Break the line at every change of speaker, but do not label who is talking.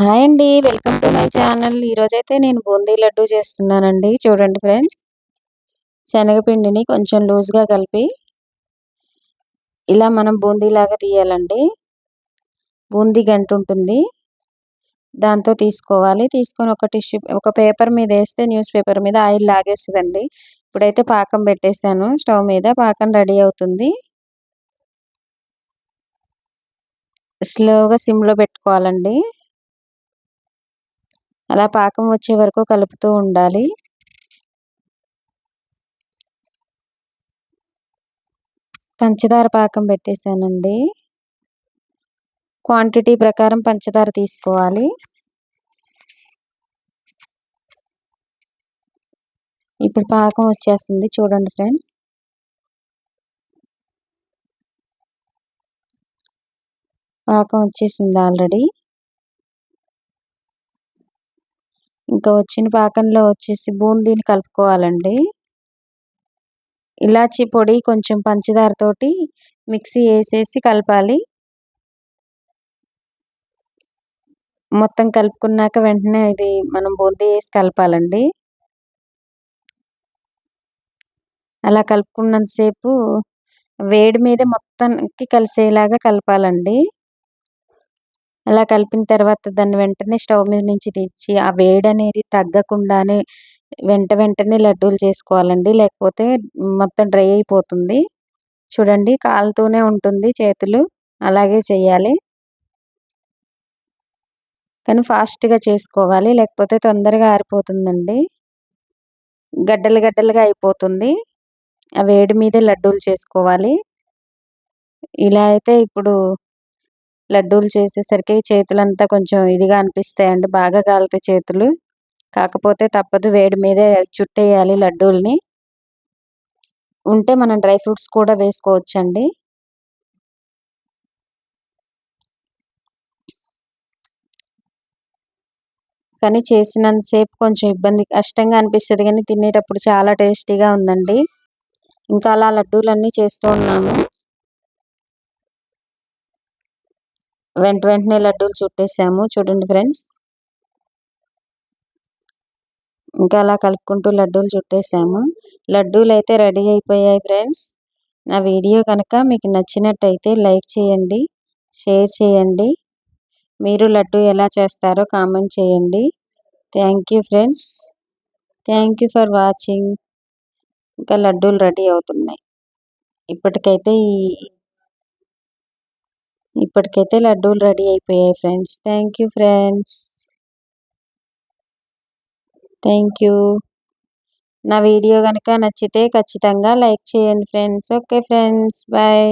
Hi అండి. Welcome to my channel. ఈరోజైతే నేను బూందీ లడ్డు చేస్తున్నానండి. చూడండి ఫ్రెండ్స్. శనగపిండిని కొంచెం లూజ్గా కలిపి ఇలా మనం బూందీలాగా తీయాలండి. బూందీ గంట ఉంటుంది. దాంతో తీసుకోవాలి. తీసుకొని ఒక టిష్యూ ఒక పేపర్ మీద వేస్తే న్యూస్ పేపర్ మీద ఆయిల్ లాగేస్తుందండి. ఇప్పుడైతే పాకం పెట్టేశాను. స్టవ్ మీద పాకం రెడీ అవుతుంది. స్లోగా సిమ్లో పెట్టుకోవాలండి. అలా పాకం వచ్చే వరకు కలుపుతూ ఉండాలి. పంచదార పాకం పెట్టేశానండి. క్వాంటిటీ ప్రకారం పంచదార తీసుకోవాలి. ఇప్పుడు పాకం వచ్చేస్తుంది చూడండి ఫ్రెండ్స్. పాకం వచ్చేసింది ఆల్రెడీ. ఇంకా వచ్చిన పాకంలో వచ్చేసి బూందీని కలుపుకోవాలండి. ఇలాచి పొడి కొంచెం పంచదారతోటి మిక్సీ వేసేసి కలపాలి. మొత్తం కలుపుకున్నాక వెంటనే ఇది మనం బూందీ వేసి కలపాలండి. అలా కలుపుకున్నంతసేపు వేడి మీద మొత్తానికి కలిసేలాగా కలపాలండి. అలా కలిపిన తర్వాత దాన్ని వెంటనే స్టవ్ మీద నుంచి తెచ్చి ఆ వేడి అనేది తగ్గకుండానే వెంట వెంటనే లడ్డూలు చేసుకోవాలండి. లేకపోతే మొత్తం డ్రై అయిపోతుంది. చూడండి కాలుతూనే ఉంటుంది చేతులు. అలాగే చేయాలి. కానీ ఫాస్ట్గా చేసుకోవాలి. లేకపోతే తొందరగా ఆరిపోతుందండి. గడ్డలు గడ్డలుగా అయిపోతుంది. ఆ వేడి మీదే లడ్డూలు చేసుకోవాలి. ఇలా అయితే ఇప్పుడు లడ్డూలు చేసేసరికి చేతులంతా కొంచెం ఇదిగా అనిపిస్తాయండి. బాగా కాలుతాయి చేతులు. కాకపోతే తప్పదు వేడి మీదే చుట్టేయాలి లడ్డూల్ని. ఉంటే మనం డ్రై ఫ్రూట్స్ కూడా వేసుకోవచ్చండి. కానీ చేసినంతసేపు కొంచెం ఇబ్బంది కష్టంగా అనిపిస్తుంది కానీ తినేటప్పుడు చాలా టేస్టీగా ఉందండి. ఇంకా అలా లడ్డూలన్నీ చేస్తూ ఉన్నాము. వెంట వెంటనే లడ్డూలు చుట్టేసాము. చూడండి ఫ్రెండ్స్. ఇంకా అలా కలుపుకుంటూ లడ్డూలు చుట్టేసాము. లడ్డూలు అయితే రెడీ అయిపోయాయి ఫ్రెండ్స్. నా వీడియో కనుక మీకు నచ్చినట్టయితే లైక్ చేయండి షేర్ చేయండి. మీరు లడ్డు ఎలా చేస్తారో కామెంట్ చేయండి. Thank you friends. Thank you for watching. ఇంకా లడ్డూలు రెడీ అవుతున్నాయి. ఇప్పటికైతే ఈ ఇప్పటికైతే లడ్డూలు రెడీ అయిపోయాయి friends. Thank you friends. Thank you. నా వీడియో కనుక నచ్చితే ఖచ్చితంగా లైక్ చేయండి ఫ్రెండ్స్. Okay friends. బాయ్.